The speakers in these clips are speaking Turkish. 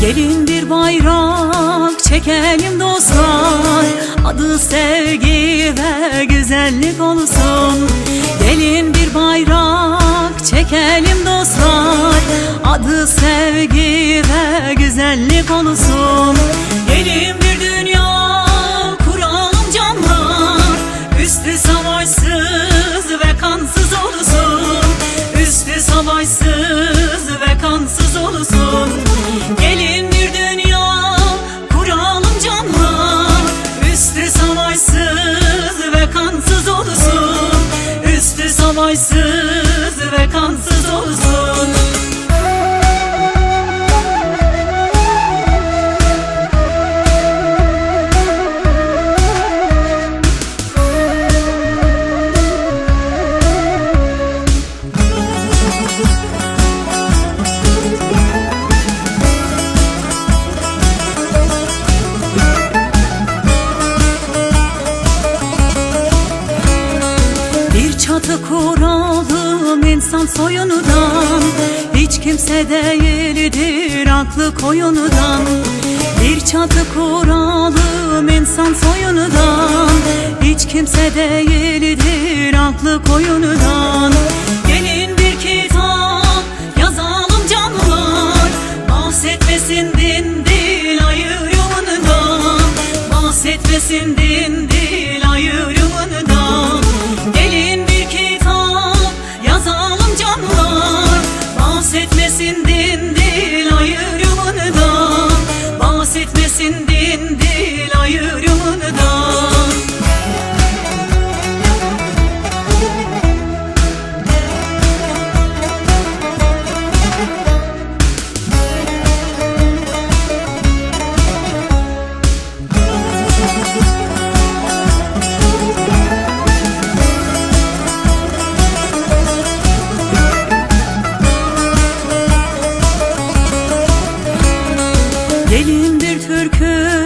Gelin bir bayrak çekelim dostlar. Adı sevgi ve güzellik olsun. Gelin bir bayrak çekelim dostlar. Adı sevgi ve güzellik olsun. Gelin bir Savaşsız ve kansız insan soyundan Hiç kimse değildir aklı koyundan Bir çatı kuralım insan soyundan Hiç kimse değildir aklı koyundan Gelin bir kitap yazalım canlar Bahsetmesin din dil ayrımından Bahsetmesin din Gelin bir türkü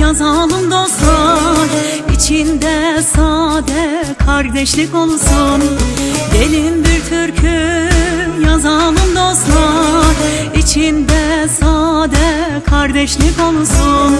yazalım dostlar İçinde sade kardeşlik olsun Gelin bir türkü yazalım dostlar İçinde sade kardeşlik olsun